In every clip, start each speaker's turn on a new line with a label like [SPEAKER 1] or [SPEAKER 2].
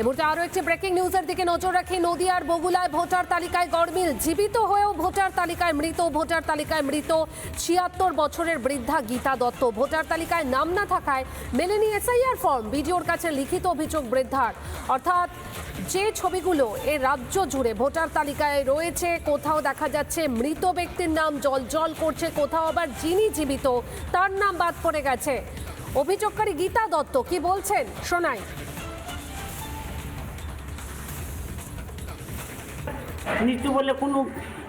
[SPEAKER 1] এ আরও একটি ব্রেকিং নিউজের দিকে নজর রাখি। নদিয়ার বগুলায় ভোটার তালিকায় গড়মিল জীবিত হয়েও ভোটার তালিকায় মৃত, ভোটার তালিকায় মৃত। ছিয়াত্তর বছরের বৃদ্ধা গীতা দত্ত। ভোটার তালিকায় নাম না থাকায় মেলেনি এসআইআর ফর্ম বিডিওর কাছে লিখিত অভিযোগ বৃদ্ধার। অর্থাৎ যে ছবিগুলো এ রাজ্য জুড়ে ভোটার তালিকায় রয়েছে, কোথাও দেখা যাচ্ছে মৃত ব্যক্তির নাম জল জল করছে, কোথাও আবার যিনি জীবিত, তার নাম বাদ পড়ে গেছে। অভিযোগকারী গীতা দত্ত কি বলছেন? শোনাই।
[SPEAKER 2] মৃত্যু বলে কোনো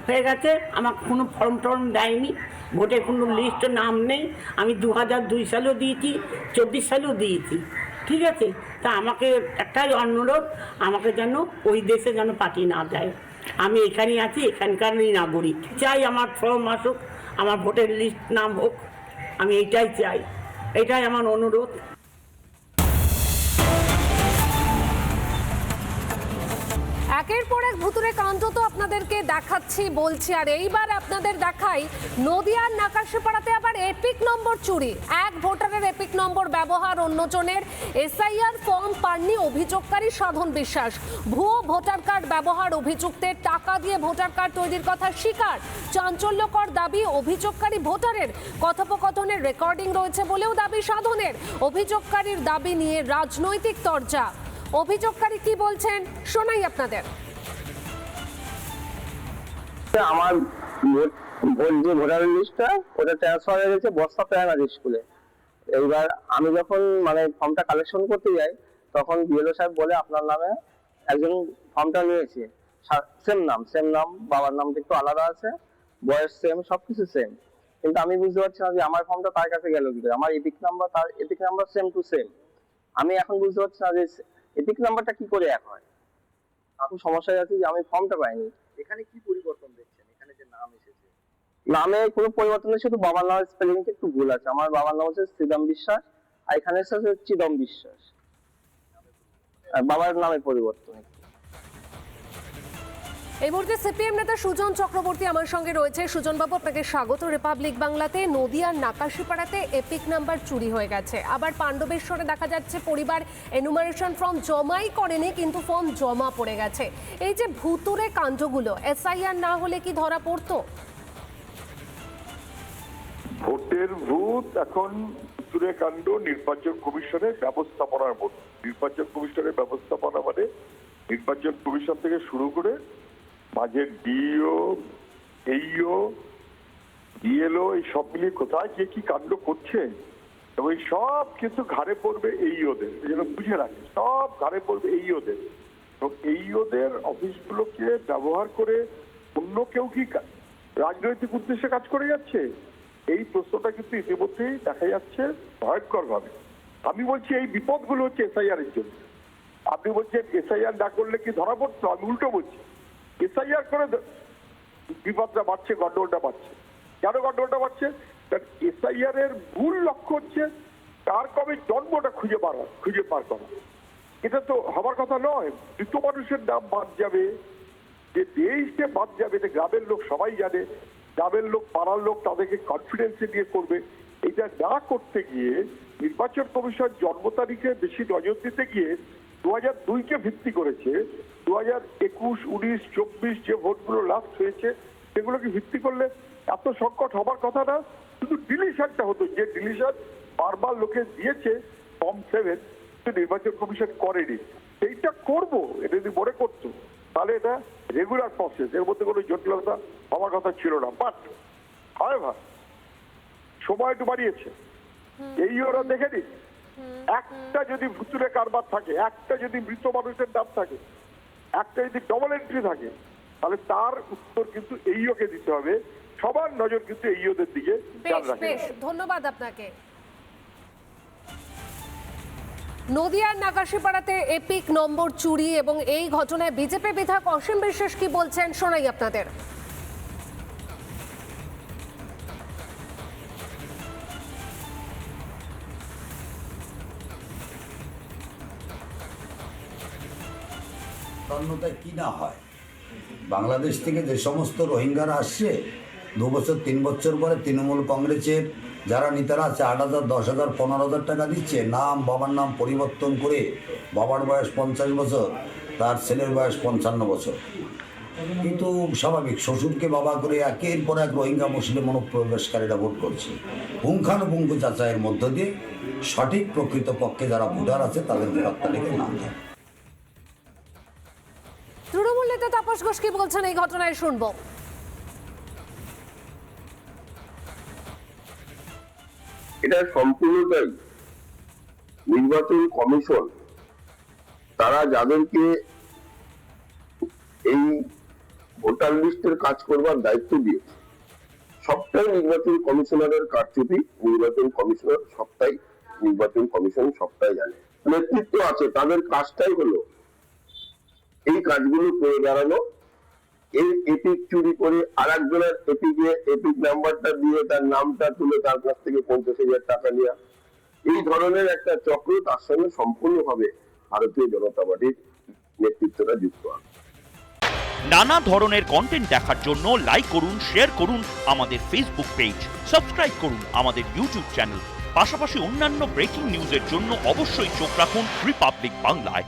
[SPEAKER 2] হয়ে গেছে, আমাকে কোনো ফর্ম টর্ম দেয়নি, ভোটের কোনো লিস্ট নাম নেই, আমি দু হাজার দুই সালেও দিয়েছি, চব্বিশ সালেও দিয়েছি। ঠিক আছে? তা আমাকে একটাই অনুরোধ, আমাকে যেন ওই দেশে যেন পাঠিয়ে না দেয়। আমি এখানে আছি, এখানকারই নাগরিক। চাই আমার ফর্ম আসুক, আমার ভোটের লিস্ট নাম হোক, আমি এইটাই চাই। এটাই আমার অনুরোধ।
[SPEAKER 1] একের পর এক ভুতুরে কাণ্ড তো আপনাদেরকে দেখাচ্ছি, বলছি, আর এইবার আপনাদের দেখাই নদিয়ার নাকাশিপাড়াতে আবার এপিক নম্বর চুরি। এক ভোটারের এপিক নম্বর ব্যবহার অন্যজনের। এসআইআর ফর্ম পাননি অভিযোগকারী সাধন বিশ্বাস। ভুয়ো ভোটার কার্ড ব্যবহার অভিযুক্তের টাকা দিয়ে ভোটার কার্ড তৈরির কথা স্বীকার। চাঞ্চল্যকর দাবি অভিযোগকারী ভোটারের। কথোপকথনের রেকর্ডিং রয়েছে বলেও দাবি সাধনের। অভিযোগকারীর দাবি নিয়ে রাজনৈতিক তরজা। অভিযোগকারী কি বলছেন, শোনাই আপনাদের।
[SPEAKER 3] আমার ভোট যে ভোটার লিস্টটা, ওটা ট্রান্সফার হয়ে গেছে বস্তা প্রাইমারি স্কুলে। এইবার আমি যখন মানে ফর্মটা কালেকশন করতে যাই, তখন বিএলও সাহেব বলে আপনার নামে একজন ফর্মটা নিয়েছে। সেম নাম সেম নাম, বাবার নামটা একটু আলাদা আছে, বয়স সেম সবকিছু সেম কিন্তু আমি বুঝতে পারছি না যে আমার ফর্মটা তার কাছে গেল কি আমার এপিক নাম্বার, তার EPIC number same to same আমি এখন বুঝতে পারছি না যে এপিক নাম্বারটা কি করে এক হয়? এত সমস্যায় আছি যে আমি ফর্মটা পাইনি।
[SPEAKER 4] এখানে কি পরিবর্তন দেখছেন? এখানে যে নাম এসেছে।
[SPEAKER 3] নামে কোনো পরিবর্তন নেই শুধু বাবার নামের স্পেলিংটা একটু ভুল আছে। আমার বাবার নাম হচ্ছে শ্রীদম বিশ্বাস আর এখানে এসেছে চিদম বিশ্বাস। আর বাবার নামে পরিবর্তন।
[SPEAKER 1] এই মুহূর্তে সিপিএম নেতা সুজন চক্রবর্তী আমার সঙ্গে রয়েছে। সুজন বাবু, আপনাকে স্বাগত। রিপাবলিক বাংলাতে নদিয়ার নাকাশিপাড়াতে এপিক নাম্বার চুরি হয়ে গেছে। আবার পাণ্ডবেশ্বরে দেখা যাচ্ছে পরিবার এনুমারেশন ফর্ম জমাই করেনি, কিন্তু ফর্ম জমা পড়ে গেছে। এই যে ভুতুরে কাণ্ডগুলো এসআইআর না হলে কি ধরা পড়তো?
[SPEAKER 5] ভোটের ভূত এখন উত্তরে কাণ্ড, নির্বাচন কমিশনের ব্যবস্থাপনার মধ্যে নির্বাচন কমিশনের ব্যবস্থাপনা মানে নির্বাচন কমিশন থেকে শুরু করে মাঝের ডিও, এইও, ডিএলও, এই সব মিলিয়ে কোথায় কে কি কাণ্ড করছে? এবং এই সব কিন্তু ঘাড়ে পড়বে এই ওদের জন্য বুঝে রাখে সব ঘাড়ে পড়বে এই ওদের এবং এই ওদের অফিসগুলোকে ব্যবহার করে অন্য কেউ কি রাজনৈতিক উদ্দেশ্যে কাজ করে যাচ্ছে? এই প্রশ্নটা কিন্তু ইতিমধ্যেই দেখা যাচ্ছে ভয়ঙ্কর ভাবে আমি বলছি এই বিপদগুলো হচ্ছে এসআইআর এর জন্য। আপনি বলছেন এসআইআর না করলে কি ধরা পড়তো? আমি উল্টো বলছি। এসআইআর করে বিপদটা বাড়ছে গন্ডগোলটা বাড়ছে। কেন গন্ডগোলটা বাড়ছে? এসআইআর এর মূল লক্ষ্য হচ্ছে কার কবে জন্মটা খুঁজে পাওয়া খুঁজে পার করা। এটা তো হবার কথা নয়, মৃত মানুষের নাম বাদ যাবে। যে দেশকে বাদ যাবে, এটা গ্রামের লোক সবাই জানে। গ্রামের লোক, পাড়ার লোক তাদেরকে কনফিডেন্সে দিয়ে করবে। এটা না করতে গিয়ে নির্বাচন কমিশন জন্ম তারিখে বেশি নজর দিতে গিয়ে দু হাজার দুইকে ভিত্তি করেছে দু হাজার একুশ উনিশ চব্বিশ যে ভোটগুলো লাস্ট হয়েছে সেগুলোকে ভিত্তি করলে এত সংকট হবার কথা না শুধু ডিলিশনটা হতো যে ডিলিশন বারবার লোকে দিয়েছে ফর্ম সেভেন নির্বাচন কমিশন করেনি। সেইটা করব এটা যদি মনে করতো তাহলে এটা রেগুলার প্রসেস এর মধ্যে কোনো জটিলতা হওয়ার কথা ছিল না। বাট হয় ভাই সময় একটু বাড়িয়েছে। এই ওরা দেখে নিন একটা যদি ভুতুরে কারবার থাকে একটা যদি মৃত মানুষের নাম থাকে একটা যদি ডবল এন্ট্রি থাকে তাহলে তার উত্তর কিন্তু এই ওকে দিতে হবে। সবার নজর কিন্তু এই ওদের দিকে
[SPEAKER 1] ধন্যবাদ আপনাকে। নদিয়ার নাকাশিপাড়াতে এপিক নম্বর চুরি এবং এই ঘটনায় বিজেপি বিধায়ক অসীম বিশ্বাস কি বলছেন শোনাই আপনাদের।
[SPEAKER 6] অন্যতা কি না হয়? বাংলাদেশ থেকে যে সমস্ত রোহিঙ্গারা আসছে, দু বছর, তিন বছর পরে তৃণমূল কংগ্রেসের যারা নেতারা আছে, আট হাজার, দশ হাজার, পনেরো হাজার টাকা দিচ্ছে, নাম, বাবার নাম পরিবর্তন করে বাবার বয়স পঞ্চাশ বছর, তার ছেলের বয়স পঞ্চান্ন বছর। কিন্তু স্বাভাবিক, শ্বশুরকে বাবা করে একের পর এক রোহিঙ্গা মুসলিম অনুপ্রবেশকারীরা ভোট করছে। পুঙ্খানুপুঙ্খ যাচাইয়ের মধ্য দিয়ে সঠিক প্রকৃত পক্ষে যারা ভোটার আছে তাদের ভোটার তালিকায় নাম থাকে
[SPEAKER 1] নেতা তাপস ঘোষ কি বলছেন? এই ঘটনায় শুনব।
[SPEAKER 7] এটা সম্পূর্ণটাই নির্বাচন কমিশন, তারা যাদেরকে এই ভোটার লিস্টের কাজ করবার দায়িত্ব দিয়েছে, সবটাই নির্বাচন কমিশনারের কারচুপি, নির্বাচন কমিশনার সবটাই, নির্বাচন কমিশন সবটাই জানে। নেতৃত্ব আছে, তাদের কাজটাই হলো এই কাজগুলো করে দাঁড়ানো এই এপিক চুরি করে আর একজনের এপিকে এপিক নাম্বারটা দিয়ে তার নামটা তুলে তার কাছ থেকে পঞ্চাশ হাজার টাকা নেওয়া এই ধরনের একটা চক্র তার সঙ্গে সম্পূর্ণভাবে ভারতীয় জনতা পার্টির নেতৃত্বটা যুক্ত আছে
[SPEAKER 8] নানা ধরনের কন্টেন্ট দেখার জন্য লাইক করুন শেয়ার করুন আমাদের ফেসবুক পেজ সাবস্ক্রাইব করুন আমাদের ইউটিউব চ্যানেল পাশাপাশি অন্যান্য ব্রেকিং নিউজের জন্য অবশ্যই চোখ রাখুন রিপাবলিক বাংলায়